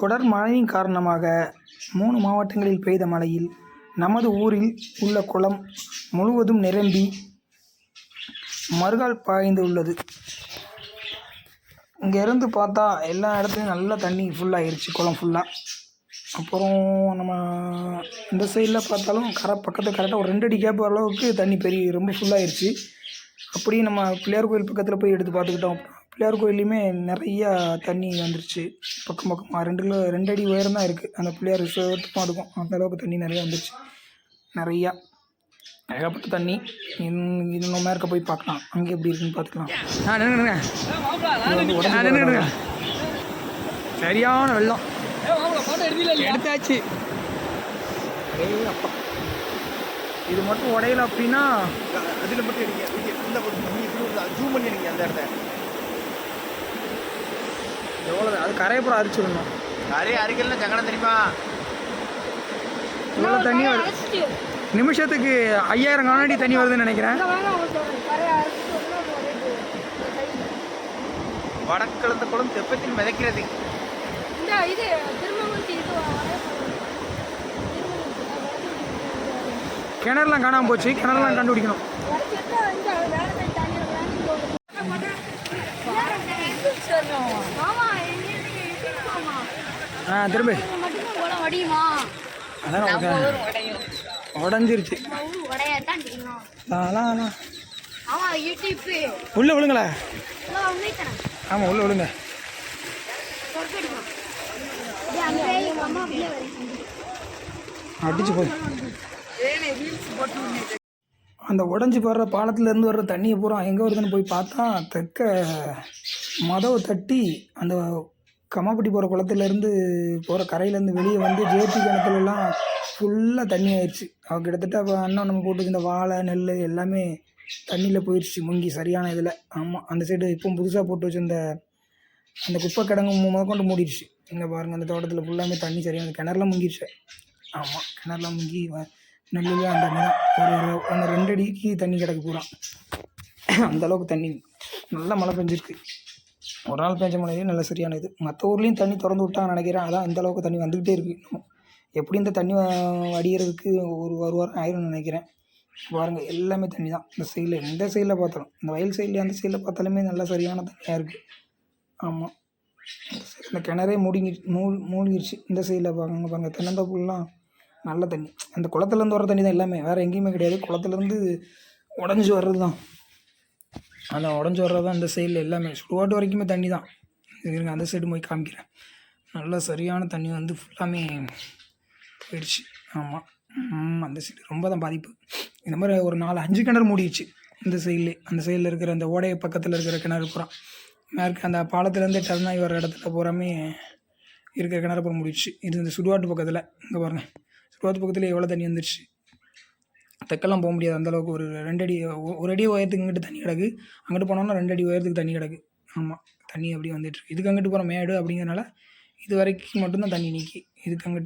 தொடர் மழையின் காரணமாக மூணு மாவட்டங்களில் பெய்த மழையில் நமது ஊரில் உள்ள குளம் முழுவதும் நிரம்பி மறுகால் பாய்ந்து உள்ளது இங்கேருந்து பார்த்தா எல்லா இடத்துலையும் நல்லா தண்ணி ஃபுல்லாகிருச்சு குளம் ஃபுல்லாக அப்புறம் நம்ம இந்த சைடில் பார்த்தாலும் கரை பக்கத்தில் கரெக்டாக ஒரு ரெண்டு அடி கேப் அளவுக்கு தண்ணி பெரிய ரொம்ப ஃபுல்லாகிடுச்சு அப்படியே நம்ம பிள்ளையார் கோயில் பக்கத்தில் போய் எடுத்து பார்த்துக்கிட்டோம் பிள்ளையார் கோயில்லையுமே நிறையா தண்ணி வந்துருச்சு. பக்கம் பக்கமாக ரெண்டு கிலோ ரெண்டு அடி உயரம் தான் இருக்குது அந்த பிள்ளையார் சுத்தமாக இருக்கும் அந்த அளவுக்கு தண்ணி நிறையா வந்துருச்சு. நிறையா. ஏகப்பட்ட தண்ணி. இன்னும் மேற்க போய் பார்க்கலாம். அங்கே எப்படி இருக்குன்னு பார்த்துக்கலாம். ஆ நின்றுங்க சரியான வெள்ளம். எடுத்தாச்சு. அப்பா. இது மட்டும் உடையல அப்படின்னா அதில் மட்டும் எடுங்க ஜூம் பண்ணி எடுங்க அந்த இடத்த. எவ்வளோ அது கரையப்புறம் அரிச்சிடணும் நிறைய அறிக்கையில் சங்கடம் தெரியுமா? இவ்வளோ தண்ணி வருது. நிமிஷத்துக்கு ஐயாயிரம் கனடி தண்ணி வருதுன்னு நினைக்கிறேன். வடக்கிழந்த குளம் தெப்பத்தில் மிதக்கிறது. இந்த இது திருமங்கலத்து இது கிணறுலாம் காணாமல் போச்சு. கிணறுலாம் கண்டுபிடிக்கணும் மாமா மாமா ஆ திரும்ப மட்டும்தான் குளம் வடியுமா அதான் நம்ம நமக்கு ஊர் உடையும் உடஞ்சிருச்சு நம்ம ஊர் உடையத்தான் தெரியும் அதான் அதான் ஆமா யூடியூப் உள்ளே விழுங்களே. ஆமாம் உள்ளே விழுங்க. அடிச்சு போய். அந்த உடஞ்சி போடுற பாலத்துலேருந்து வர்ற தண்ணியை பூரா எங்கே வருதுன்னு போய் பார்த்தா தெற்க மதவை தட்டி அந்த கம்மாப்பட்டி போகிற குளத்துலேருந்து போகிற கரையிலேருந்து வெளியே வந்து ஜேபி கிணத்துலலாம் ஃபுல்லாக தண்ணி ஆயிடுச்சு அவள் கிட்டத்தட்ட அப்போ அண்ணன் நம்ம போட்டு இந்த வாழை நெல் எல்லாமே தண்ணியில் போயிடுச்சு முங்கி சரியான இதில். ஆமாம் அந்த சைடு இப்போ புதுசாக போட்டு வச்சிருந்த அந்த குப்பை கிடங்கு முதற்கொண்டு மூடிடுச்சு. இங்கே பாருங்கள் அந்த தோட்டத்தில் ஃபுல்லாமே தண்ணி சரியான கிணறுலாம் முங்கிடுச்சு ஆமாம் கிணறுலாம் முங்கி வ- அந்த தான் ஒரு ஒன்று ரெண்டு அடிக்கு தண்ணி கிடக்கு பூரா அந்த அளவுக்கு தண்ணி. நல்லா மழை பெஞ்சிருக்கு. ஒரு நாள் பெஞ்ச மழையே நல்ல சரியான இது மற்ற ஊர்லேயும் தண்ணி திறந்து விட்டாங்கன்னு நினைக்கிறேன். அதான் இந்த அளவுக்கு தண்ணி வந்துக்கிட்டே இருக்குது இன்னும் எப்படி இந்த தண்ணி அடிகிறதுக்கு ஒரு ஒரு வாரம் ஆயிரும்னு நினைக்கிறேன். பாருங்கள் எல்லாமே தண்ணி தான் இந்த சைடில் எந்த சைடில் பார்த்தாலும் இந்த வயல் சைடில் அந்த சைடில் பார்த்தாலுமே நல்லா சரியான தண்ணியாக இருக்குது ஆமாம் இந்த கிணறே மூடிங்கி மூழ் மூழ்கிருச்சு. இந்த சைடில் பாருங்க பாருங்கள் தென்னந்தோப்புலாம் நல்ல தண்ணி. அந்த குளத்துலேருந்து வர தண்ணி தான் எல்லாமே. வேறு எங்கேயுமே கிடையாது. குளத்துலேருந்து உடஞ்சி வர்றது தான் அந்த உடஞ்சி வர்றது தான் இந்த சைடில் எல்லாமே. சுடுவாட்டு வரைக்குமே தண்ணி தான் இருங்க அந்த சைடு போய் காமிக்கிறேன். நல்லா சரியான தண்ணி வந்து ஃபுல்லாமே போயிடுச்சு. ஆமாம் அந்த சைடு ரொம்ப தான் பாதிப்பு. இந்த மாதிரி ஒரு நாலு அஞ்சு கிணறு மூடிடுச்சு இந்த சைடில் அந்த சைடில் இருக்கிற அந்த ஓடைய பக்கத்தில் இருக்கிற கிணறு பூரா. மேற்கு அந்த பாலத்துலேருந்து டர்னாகி வர இடத்துல பூராமே இருக்கிற கிணறு பூரா மூடிடுச்சு. இது இந்த சுடுவாட்டு பக்கத்தில். இங்கே பாருங்கள் சுடுவாட்டு பக்கத்தில் எவ்வளோ தண்ணி வந்துடுச்சு தெக்கெல்லாம் போக முடியாது. அந்த அளவுக்கு ஒரு ரெண்டு அடி ஒரு அடி உயரத்துக்கு இங்கிட்டு தண்ணி கிடக்கு. அங்கிட்டு போனோம்னா ரெண்டு அடி உயரத்துக்கு தண்ணி கிடக்கு. ஆமாம் தண்ணி அப்படியே வந்துட்டுருக்கு இதுக்கு அங்கிட்டு போகிற மேடு அப்படிங்கிறனால இது வரைக்கும் மட்டும்தான் தண்ணி நிற்கி இதுக்கு அங்கிட்டு